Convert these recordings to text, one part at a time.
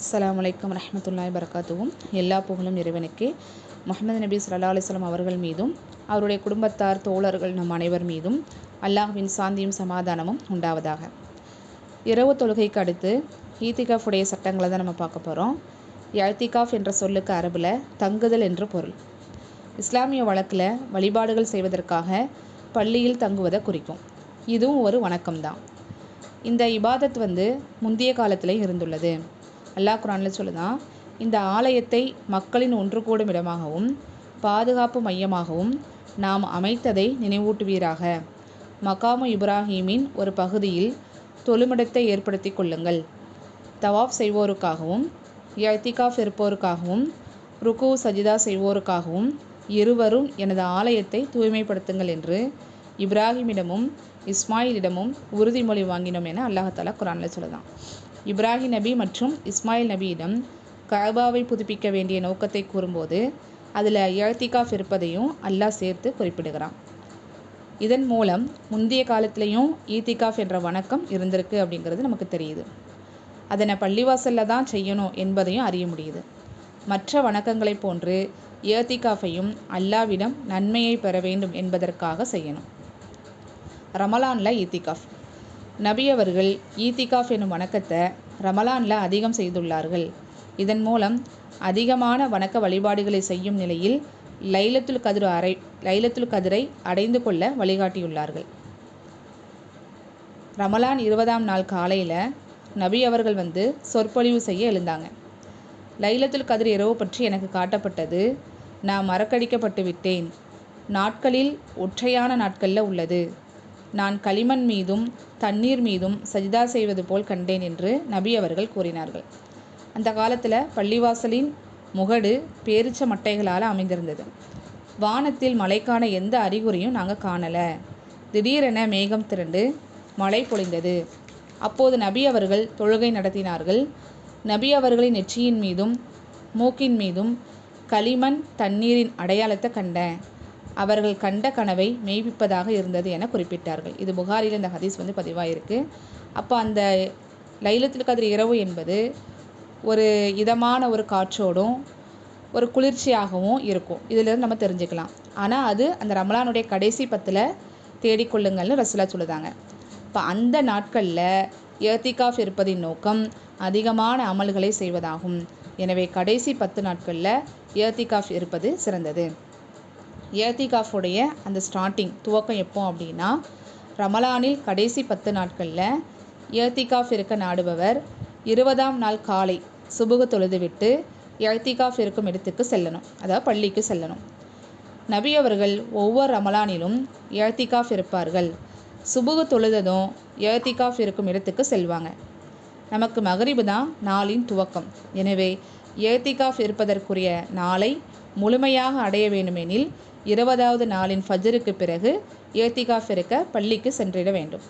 அஸ்லாம் வலைக்கம் ரஹமத்துல்லாய் பரகாத்துவும் எல்லா புகழும் இறைவனுக்கே. முகமது நபி சல்லா அலிஸ்லாம் அவர்கள் மீதும் அவருடைய குடும்பத்தார் தோழர்கள் நம் அனைவர் மீதும் அல்லாஹ்வின் சாந்தியும் சமாதானமும் உண்டாவதாக. இரவு தொழுகைக்கு அடுத்து ஈத்திகாஃபுடைய சட்டங்களை தான் நம்ம பார்க்க போகிறோம் இழ்த்திகாஃப் என்ற சொல்லுக்கு அரபில் தங்குதல் என்று பொருள். இஸ்லாமிய வழக்கில் வழிபாடுகள் செய்வதற்காக பள்ளியில் தங்குவதை குறிக்கும். இதுவும் ஒரு வணக்கம்தான். இந்த இபாதத் வந்து முந்தைய காலத்தில் இருந்துள்ளது. அல்லாஹ் குரானில் சொல்லுதான் இந்த ஆலயத்தை மக்களின் ஒன்று கூடும் இடமாகவும் பாதுகாப்பு மையமாகவும் நாம் அமைத்ததை நினைவூட்டுவீராக. மகாமு இப்ராஹீமின் ஒரு பகுதியில் தொழுமிடத்தை ஏற்படுத்தி கொள்ளுங்கள். தவாஃப் செய்வோருக்காகவும் யத்திகாஃப் இருப்போருக்காகவும் ருக்கு சஜிதா செய்வோருக்காகவும் இருவரும் எனது ஆலயத்தை தூய்மைப்படுத்துங்கள் என்று இப்ராஹிமிடமும் இஸ்மாயிலிடமும் உறுதிமொழி வாங்கினோம் என அல்லாஹாலா குரானில் சொல்லுதான் இப்ராஹிம் நபி மற்றும் இஸ்மாயில் நபியிடம் கபாவை புதுப்பிக்க வேண்டிய நோக்கத்தை கூறும்போது அதில் எழுத்திகாஃப் இருப்பதையும் அல்லாஹ் சேர்த்து குறிப்பிடுகிறான். இதன் மூலம் முந்தைய காலத்திலையும் ஈத்திகாஃப் என்ற வணக்கம் இருந்திருக்கு அப்படிங்கிறது நமக்கு தெரியுது. அதனை பள்ளிவாசலில் தான் செய்யணும் என்பதையும் அறிய முடியுது. மற்ற வணக்கங்களைப் போன்று ஏத்திகாஃபையும் அல்லாவிடம் நன்மையை பெற வேண்டும் என்பதற்காக செய்யணும். ரமலானில் ஈத்திகாஃப் நபி அவர்கள் ஈத்திகாஃப் எனும் வணக்கத்தை ரமலானில் அதிகம் செய்துள்ளார்கள். இதன் மூலம் அதிகமான வணக்க வழிபாடுகளை செய்யும் நிலையில் லைலத்துல் கதிர் அரை லைலத்துல் கதிரை அடைந்து கொள்ள வழிகாட்டியுள்ளார்கள். ரமலான் இருபதாம் நாள் காலையில் நபி அவர்கள் வந்து சொற்பொழிவு செய்ய எழுந்தாங்க. லைலத்துல் கதிர் இரவு பற்றி எனக்கு காட்டப்பட்டது நான் மறக்கடிக்கப்பட்டு விட்டேன். நாட்களில் ஒற்றையான நாட்களில் உள்ளது. நான் களிமண் மீதும் தண்ணீர் மீதும் சஜிதா செய்வது போல் கண்டேன் என்று நபி அவர்கள் கூறினார்கள். அந்த காலத்தில் பள்ளிவாசலின் முகடு பேரிச்ச மட்டைகளால் அமைந்திருந்தது. வானத்தில் மழைக்கான எந்த அறிகுறியும் நாங்கள் காணலை. திடீரென மேகம் திரண்டு மழை பொழிந்தது. அப்போது நபி அவர்கள் தொழுகை நடத்தினார்கள். நபி அவர்களின் நெற்றியின் மீதும் மூக்கின் மீதும் களிமண் தண்ணீரின் அடையாளத்தை கண்டேன். அவர்கள் கண்ட கனவை மெய்ப்பிப்பதாக இருந்தது என குறிப்பிட்டார்கள். இது புகாரில் இந்த ஹதீஸ் வந்து பதிவாயிருக்கு. அப்போ அந்த லைலத்தில் கதிர் இரவு என்பது ஒரு இதமான ஒரு காற்றோடும் ஒரு குளிர்ச்சியாகவும் இருக்கும். இதிலிருந்து நம்ம தெரிஞ்சுக்கலாம். ஆனால் அது அந்த ரமலானுடைய கடைசி பத்தில் தேடிக்கொள்ளுங்கள்னு ரசுலா சொல்லுதாங்க. இப்போ அந்த நாட்களில் ஏத்திகாஃப் இருப்பதின் நோக்கம் அதிகமான அமல்களை செய்வதாகும். எனவே கடைசி பத்து நாட்களில் ஏத்திகாஃப் இருப்பது சிறந்தது. ஏத்திகாஃபுடைய அந்த ஸ்டார்டிங் துவக்கம் எப்போ அப்படின்னா ரமலானில் கடைசி பத்து நாட்களில் ஏத்திகாஃப் இருக்க நாடுபவர் இருபதாம் நாள் காலை சுபுக தொழுதுவிட்டு ஏத்திகாஃப் இருக்கும் இடத்துக்கு செல்லணும். அதாவது பள்ளிக்கு செல்லணும். நபி அவர்கள் ஒவ்வொரு ரமலானிலும் ஏத்திகாஃப் இருப்பார்கள். சுபுக தொழுததும் ஏத்திகாஃப் இருக்கும் இடத்துக்கு செல்வாங்க. நமக்கு மகரிபு தான் நாளின் துவக்கம். எனவே ஏத்திகாஃப் இருப்பதற்குரிய நாளை முழுமையாக அடைய வேண்டுமெனில் இருபதாவது நாளின் ஃபஜருக்கு பிறகு ஏத்திகாஃப் இருக்க பள்ளிக்கு சென்றிட வேண்டும்.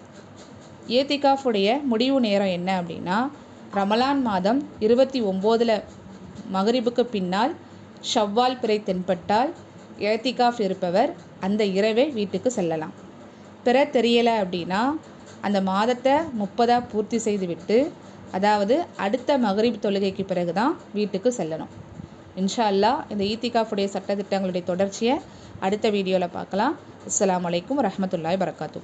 ஏத்திகாஃபுடைய முடிவு நேரம் என்ன அப்படின்னா ரமலான் மாதம் இருபத்தி ஒம்போதில் மகரிபுக்கு பின்னால் ஷவ்வால் பிறை தென்பட்டால் ஏத்திகாஃப் இருப்பவர் அந்த இரவே வீட்டுக்கு செல்லலாம். பிற தெரியலை அப்படின்னா அந்த மாதத்தை முப்பதாக பூர்த்தி செய்துவிட்டு அதாவது அடுத்த மகரிப் தொழுகைக்கு பிறகு தான் வீட்டுக்கு செல்லணும். இன்ஷா அல்லா இந்த ஈத்திகாஃபுடைய சட்டத்திட்டங்களுடைய தொடர்ச்சியை அடுத்த வீடியோவில் பார்க்கலாம். அஸ்லாம் வலைக்கம் வரமத்துல்லாய் வரகாத்தூ